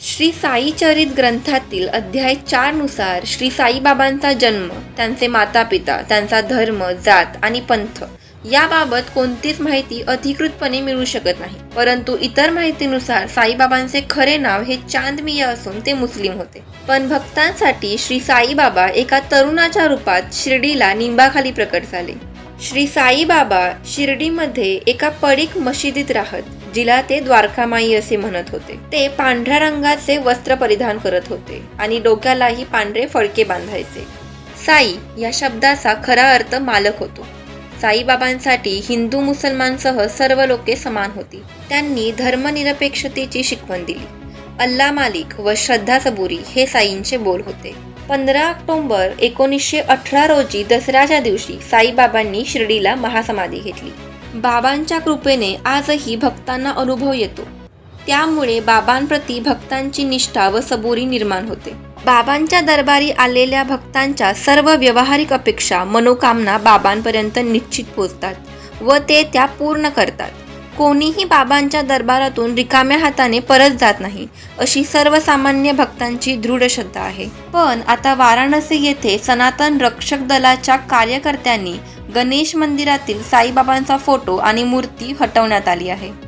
श्री साई चरित ग्रंथातील अध्याय चारनुसार श्री साईबाबांचा जन्म त्यांचे माता पिता त्यांचा धर्म जात आणि पंथ याबाबत कोणतीच माहिती अधिकृतपणे मिळू शकत नाही. परंतु इतर माहितीनुसार साईबाबांचे खरे नाव हे चांदमिया असून ते मुस्लिम होते. पण भक्तांसाठी श्री साईबाबा एका तरुणाच्या रूपात शिर्डीला निंबाखाली प्रकट झाले. श्री साईबाबा शिर्डीमध्ये एका पडीक मशिदीत राहत. जिला ते द्वारकामाई असे म्हणत होते. ते पांढऱ्या रंगाचे वस्त्र परिधान करत होते आणि डोक्यालाही पांढरे फडके बांधायचे. साई या शब्दाचा खरा अर्थ मालक होतो. साईबाबांसाठी हिंदू मुसलमानसह सर्व लोके समान होती. त्यांनी धर्मनिरपेक्षतेची शिकवण दिली. अल्ला मालिक व श्रद्धा सबुरी हे साईंचे बोल होते. पंधरा ऑक्टोंबर एकोणीसशे अठरा रोजी दसऱ्याच्या दिवशी साईबाबांनी शिर्डीला महासमाधी घेतली. बाबांच्या कृपेने आजही भक्तांना अनुभव येतो. त्यामुळे बाबांप्रती भक्तांची निष्ठा व सबुरी निर्माण होते. बाबांच्या दरबारी आलेल्या भक्तांच्या सर्व व्यावहारिक अपेक्षा मनोकामना बाबांपर्यंत निश्चित पोचतात व ते त्या पूर्ण करतात. कोणीही बाबांच्या दरबारातून रिकाम्या हाताने परत जात नाही अशी सर्वसामान्य भक्तांची दृढ श्रद्धा आहे. पण आता वाराणसी येथे सनातन रक्षक दलाच्या कार्यकर्त्यांनी गणेश मंदिरातील साईबाबांचा फोटो आणि मूर्ती हटवण्यात आली आहे.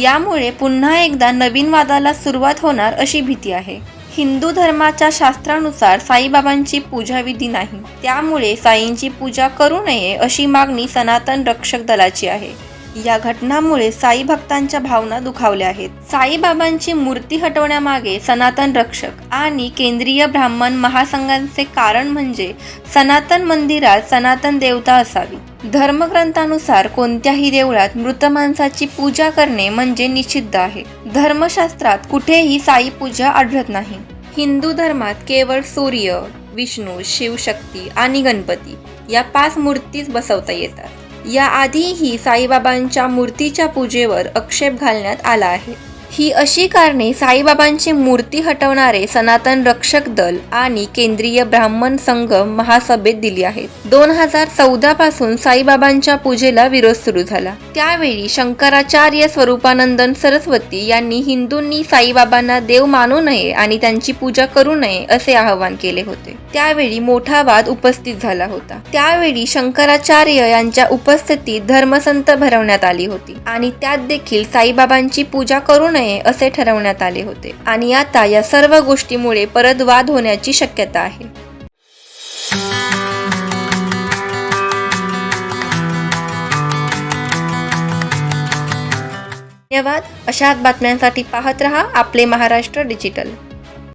यामुळे पुन्हा एकदा नवीन वादाला सुरुवात होणार अशी भीती आहे. हिंदू धर्माच्या शास्त्रानुसार साईबाबांची पूजाविधी नाही. त्यामुळे साईंची पूजा करू नये अशी मागणी सनातन रक्षक दलाची आहे. या घटनामुळे साई भक्तांच्या भावना दुखावल्या आहेत. साईबाबांची मूर्ती हटवण्यामागे सनातन रक्षक आणि केंद्रीय ब्राह्मण महासंघांचे कारण म्हणजे सनातन मंदिरात सनातन देवता असावी. धर्मग्रंथानुसार कोणत्याही देवळात मृत माणसाची पूजा करणे म्हणजे निषिद्ध आहे. धर्मशास्त्रात कुठेही साई पूजा आढळत नाही. हिंदू धर्मात केवळ सूर्य विष्णू शिवशक्ती आणि गणपती या पाच मूर्तीच बसवता येतात. याआधीही साईबाबांच्या मूर्तीच्या पूजेवर आक्षेप घालण्यात आला आहे. ही अशी कारणे साईबाबांची मूर्ती हटवणारे सनातन रक्षक दल आणि केंद्रीय ब्राह्मण संघ महासभेत दिली आहेत. दोन हजार चौदा पासून साईबाबांच्या पूजेला विरोध सुरू झाला. त्यावेळी शंकराचार्य स्वरूपानंदन सरस्वती यांनी हिंदूंनी साईबाबांना देव मानू नये आणि त्यांची पूजा करू नये असे आवाहन केले होते. त्यावेळी मोठा वाद उपस्थित झाला होता. त्यावेळी शंकराचार्य यांच्या उपस्थितीत धर्मसंत भरवण्यात आली होती आणि त्यात देखील साईबाबांची पूजा करू नये असे ठरवण्यात आले होते. आणि आता या सर्व गोष्टीमुळे परत वाद होण्याची शक्यता आहे. धन्यवाद. अशाच बातम्यांसाठी पाहत रहा आपले महाराष्ट्र डिजिटल.